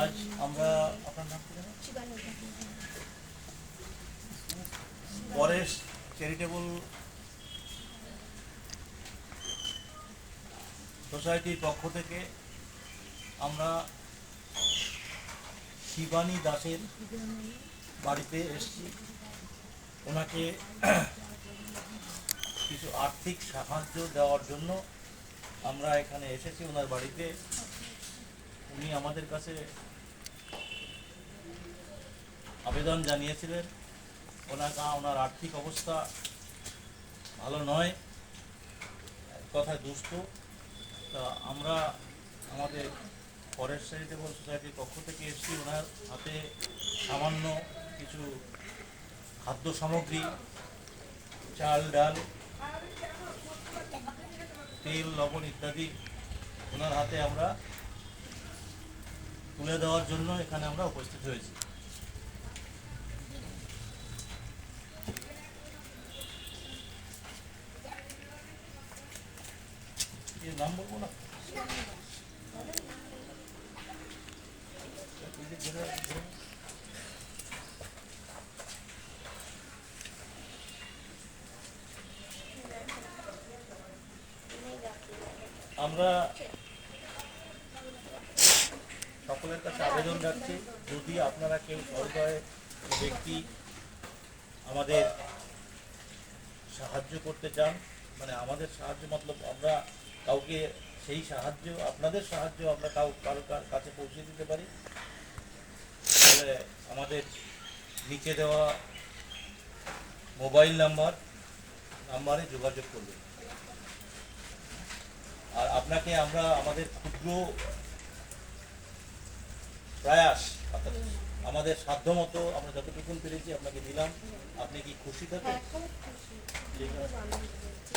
আজ আমরা আপনার নাম কি পরেশ চ্যারিটেবল সোসাইটির পক্ষ থেকে আমরা শিবানী দাসের বাড়িতে এসেছি। ওনাকে কিছু আর্থিক সাহায্য দেওয়ার জন্য আমরা এখানে এসেছি। ওনার বাড়িতে উনি আমাদের কাছে আবেদন জানিয়েছিলেন, ওনার ওনার আর্থিক অবস্থা ভালো নয় কথায় দুস্থ। তা আমরা আমাদের ফরেস্ট চ্যারিটেবল সোসাইটির পক্ষ থেকে এসেছি, ওনার হাতে সামান্য কিছু খাদ্য সামগ্রী, চাল, ডাল, তেল, লবণ ইত্যাদি ওনার হাতে আমরা তুলে দেওয়ার জন্য এখানে আমরা উপস্থিত হয়েছি। না? আমরা সকলের কাছে আবেদন রাখছি, যদি আপনারা কেউ সহৃদয় ব্যক্তি আমাদের সাহায্য করতে চান মানে আমাদের সাহায্য মতলব আমরা কাউকে সেই সাহায্য, আপনাদের সাহায্য আমরা কাউ, কার কাছে পৌঁছে দিতে পারি। তাহলে আমাদের নিচে দেওয়া মোবাইল নাম্বার, নাম্বারে যোগাযোগ করবেন। আর আপনাকে আমরা আমাদের ক্ষুদ্র প্রয়াস অর্থাৎ আমাদের সাধ্যমতো আমরা যতটুকুন পেরেছি আপনাকে দিলাম। আপনি কি খুশি থাকেন? আছে।